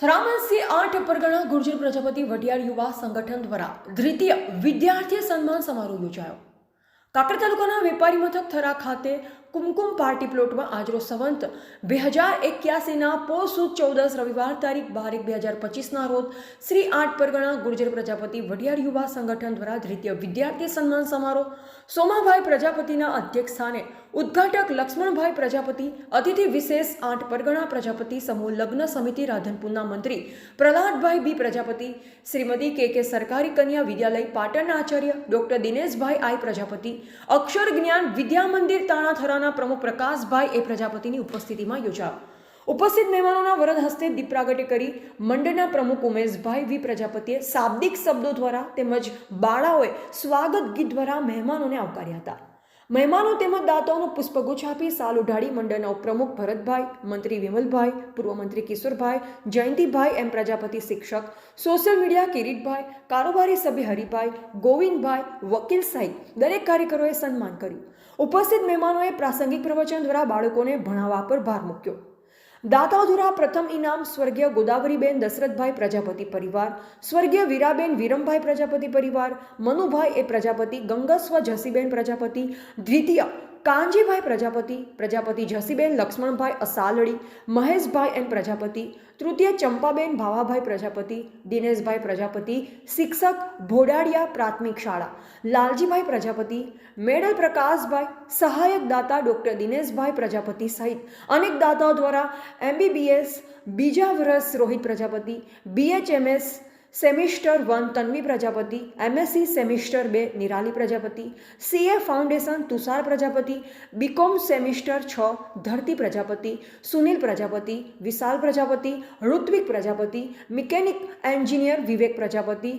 થરામસી આઠ પરગણા ગુર્જર પ્રજાપતિ વઢિયાર યુવા સંગઠન દ્વારા દ્વિતીય વિદ્યાર્થી સન્માન સમારોહ યોજાયો. કાકડ તાલુકાના વેપારી મથક થરા ખાતે કુમકુમ પાર્ટી પ્લોટમાં આજરો સંવંત બે હજાર એક્યાસીના પોસુદ ચૌદસ રવિવાર તારીખ બાર એક બે હજાર પચીસના રોજ શ્રી આઠ પરગણા ગુર્જર પ્રજાપતિ વઢિયાર યુવા સંગઠન દ્વારા દ્વિતીય વિદ્યાર્થી સન્માન સમારોહ સોમાભાઈ પ્રજાપતિના અધ્યક્ષ સ્થાને ઉદ્ઘાટક લક્ષ્મણભાઈ પ્રજાપતિ, અતિથિ વિશેષ આઠ પરગણા પ્રજાપતિ, સમૂહ લગ્ન સમિતિ, રાધનપુરના મંત્રી પ્રહલાદભાઈ બી પ્રજાપતિ, શ્રીમતી કે કે સરકારી કન્યા વિદ્યાલય પાટણના આચાર્ય ડોક્ટર દિનેશભાઈ આઈ પ્રજાપતિ, અક્ષર જ્ઞાન વિદ્યા મંદિર તાણાથરાના પ્રમુખ પ્રકાશભાઈ એ પ્રજાપતિની ઉપસ્થિતિમાં યોજાયો. ઉપસ્થિત મહેમાનોના વરદ હસ્તે દીપ પ્રાગટ્ય કરી મંડળના પ્રમુખ ઉમેશભાઈ વી પ્રજાપતિએ શાબ્દિક શબ્દો દ્વારા તેમજ બાળાઓએ સ્વાગત ગીત દ્વારા મહેમાનોને આવકાર્યા હતા. મહેમાનો તેમજ દાતાઓનું પુષ્પગુચ્છ આપી સાલ ઉઢાડી મંડળના ઉપપ્રમુખ ભરતભાઈ, મંત્રી વિમલભાઈ, પૂર્વ મંત્રી કિશોરભાઈ, જયંતિભાઈ એમ પ્રજાપતિ શિક્ષક, સોશિયલ મીડિયા કિરીટભાઈ, કારોબારી સભ્ય હરિભાઈ, ગોવિંદભાઈ, વકીલ સહિત દરેક કાર્યકરોએ સન્માન કર્યું. ઉપસ્થિત મહેમાનોએ પ્રાસંગિક પ્રવચન દ્વારા બાળકોને ભણાવવા પર ભાર મૂક્યો. દાતાઓ દ્વારા પ્રથમ ઇનામ સ્વર્ગીય ગોદાવરીબેન દશરથભાઈ પ્રજાપતિ પરિવાર, સ્વર્ગીય વીરાબેન વિરમભાઈ પ્રજાપતિ પરિવાર, મનુભાઈ એ પ્રજાપતિ, ગંગસ્વ જસીબેન પ્રજાપતિ, દ્વિતીય કાંજીભાઈ પ્રજાપતિ પ્રજાપતિ જસીબેન લક્ષ્મણભાઈ અસાલડી, મહેશભાઈ એન પ્રજાપતિ, તૃતીય ચંપાબેન ભાવાભાઈ પ્રજાપતિ, દિનેશભાઈ પ્રજાપતિ, શિક્ષક ભોડાડિયા પ્રાથમિક શાળા, લાલજીભાઈ પ્રજાપતિ, મેડલ પ્રકાશભાઈ, સહાયક દાતા ડૉક્ટર દિનેશભાઈ પ્રજાપતિ સહિત અનેક દાતાઓ દ્વારા એમબીબીએસ, બીજા વર્ષ Rohit Prajapati, BHMS semester one Tanvi Prajapati, MSc semester બે Nirali Prajapati, CA foundation Tushar Prajapati, BCom semester છ Dharti Prajapati, Sunil Prajapati, Vishal Prajapati, Ritvik Prajapati, mechanic engineer Vivek Prajapati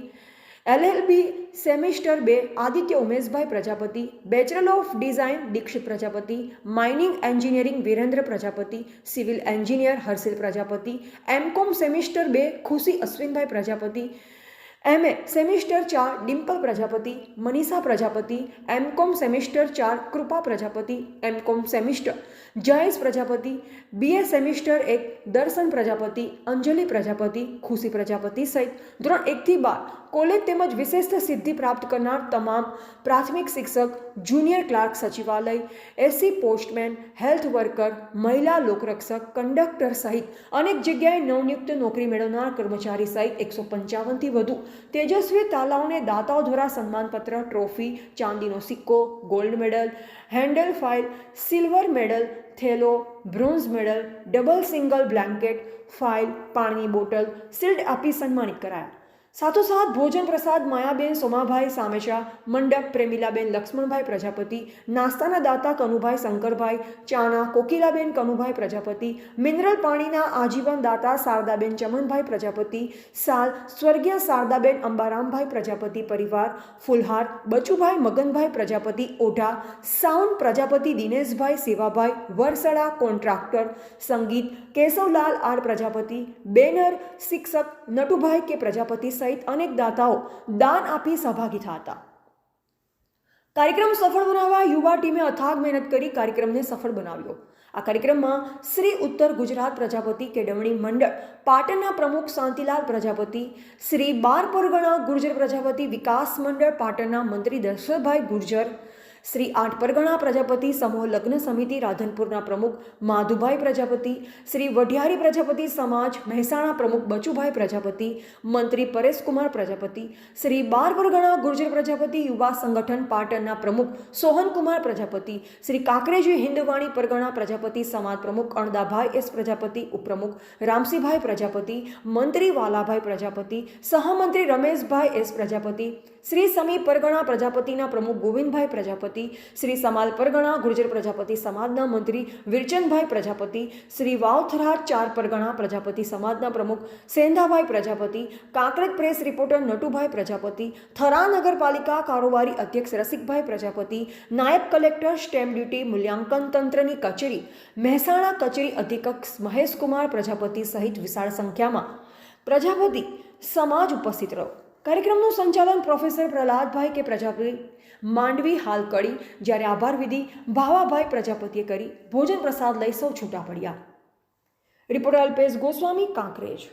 LLB semester બે Aditya Umeshbhai Prajapati bachelor of design Dixit Prajapati mining engineering Virendra Prajapati civil engineer Harshil Prajapati MCom semester બે ખુશી અશ્વિનભાઈ Prajapati MA semester ચાર Dimple Prajapati, Manisha Prajapati, M કોમ semester ચાર Kripa Prajapati, M com semester. Jayesh Prajapati BA semester એક દર્શન પ્રજાપતિ, અંજલિ પ્રજાપતિ, ખુશી પ્રજાપતિ સહિત. ધોરણ એકથી બાર, college તેમજ વિશિષ્ટ સિદ્ધિ પ્રાપ્ત કરનાર તમામ પ્રાથમિક શિક્ષક, જુનિયર ક્લાર્ક સચિવાલય એસસી પોસ્ટમેન, હેલ્થ વર્કર, મહિલા લોકરક્ષક, કંડક્ટર સહિત અનેક જગ્યાએ નવનિયુક્ત નોકરી મેળવનાર કર્મચારી સહિત એકસો પંચાવનથી વધુ. તેજસ્વી તાલાઓને દાતાઓ દ્વારા સન્માનપત્ર ટ્રોફી ચાંદીનો સિક્કો gold medal handle file silver medal થેલો bronze medal double single blanket file પાણીની બોટલ શિલ્ડ આપી સન્માનિત કરાયા સાથોસાથ ભોજન પ્રસાદ માયાબેન સોમાભાઈ સામેચા, મંડપ પ્રેમીલાબેન લક્ષ્મણભાઈ પ્રજાપતિ, નાસ્તાના દાતા કનુભાઈ શંકરભાઈ ચાના કોકિલાબેન કનુભાઈ પ્રજાપતિ, મિનરલ પાણીના આજીવન દાતા શારદાબેન ચમનભાઈ પ્રજાપતિ, સાલ સ્વર્ગીય શારદાબેન અંબારામભાઈ પ્રજાપતિ પરિવાર, ફુલહાર Bachubhai Maganbhai Prajapati Odha sound Prajapati Dineshbhai Sevabhai, Varsada contractor, Sangeet Keshavlal R Prajapati, banner શિક્ષક નટુભાઈ કે પ્રજાપતિ સહિત અનેક દાતાઓ દાન આપી સહભાગી થયા હતા. કાર્યક્રમ સફળ બનાવવા યુવા ટીમે અથાગ મહેનત કરી કાર્યક્રમને સફળ બનાવ્યો. આ કાર્યક્રમમાં શ્રી ઉત્તર ગુજરાત પ્રજાપતિ કેળવણી મંડળ, પાટણના પ્રમુખ શાંતિલાલ પ્રજાપતિ, શ્રી બાર પરગણા ગુર્જર પ્રજાપતિ વિકાસ મંડળ, પાટણના મંત્રી દશરથભાઈ ગુર્જર શ્રી આઠ પરગણા પ્રજાપતિ સમૂહ લગ્ન સમિતિ રાધનપુરના પ્રમુખ માધુભાઈ પ્રજાપતિ, શ્રી વઢિયારી પ્રજાપતિ સમાજ મહેસાણા પ્રમુખ બચુભાઈ પ્રજાપતિ, મંત્રી પરેશકુમાર પ્રજાપતિ, શ્રી બાર પરગણા ગુર્જર પ્રજાપતિ, યુવા સંગઠન પાટણના પ્રમુખ સોહનકુમાર પ્રજાપતિ, શ્રી કાંકરેજી હિન્દવાણી પરગણા પ્રજાપતિ સમાજ પ્રમુખ અણદાભાઈ એસ પ્રજાપતિ, ઉપપ્રમુખ રામસિંહભાઈ પ્રજાપતિ, મંત્રી વાલાભાઈ પ્રજાપતિ, સહમંત્રી રમેશભાઈ એસ પ્રજાપતિ શ્રી સમી પરગણા પ્રજાપતિના પ્રમુખ ગોવિંદભાઈ પ્રજાપતિ, શ્રી સમાલ પરગણા ગુર્જર પ્રજાપતિ સમાજના મંત્રી વિરચંદભાઈ પ્રજાપતિ, શ્રી વાવથરા ચાર પરગણા પ્રજાપતિ સમાજના પ્રમુખ સેંધાભાઈ પ્રજાપતિ, કાંકરેજ પ્રેસ રિપોર્ટર નટુભાઈ પ્રજાપતિ, થરા નગરપાલિકા કારોબારી અધ્યક્ષ રસિકભાઈ પ્રજાપતિ, નાયબ કલેક્ટર સ્ટેમ્પ ડ્યુટી મૂલ્યાંકન તંત્રની કચેરી, મહેસાણા કચેરી અધિકક્ષ મહેશકુમાર પ્રજાપતિ સહિત વિશાળ સંખ્યામાં પ્રજાપતિ સમાજ ઉપસ્થિત રહ્યો કાર્યક્રમનું સંચાલન પ્રોફેસર પ્રહલાદભાઈ કે પ્રજાપતિ માંડવી હાલ કડી જ્યારે આભાર વિધિ ભાવાભાઈ પ્રજાપતિએ કરી. ભોજન પ્રસાદ લઈ સૌ છૂટા પડ્યા. રિપોર્ટર અલ્પેશ ગોસ્વામી, કાંકરેજ.